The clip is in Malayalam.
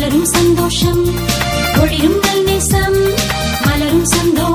മലരും സന്തോഷം ഒഴിയും സന്തോഷം.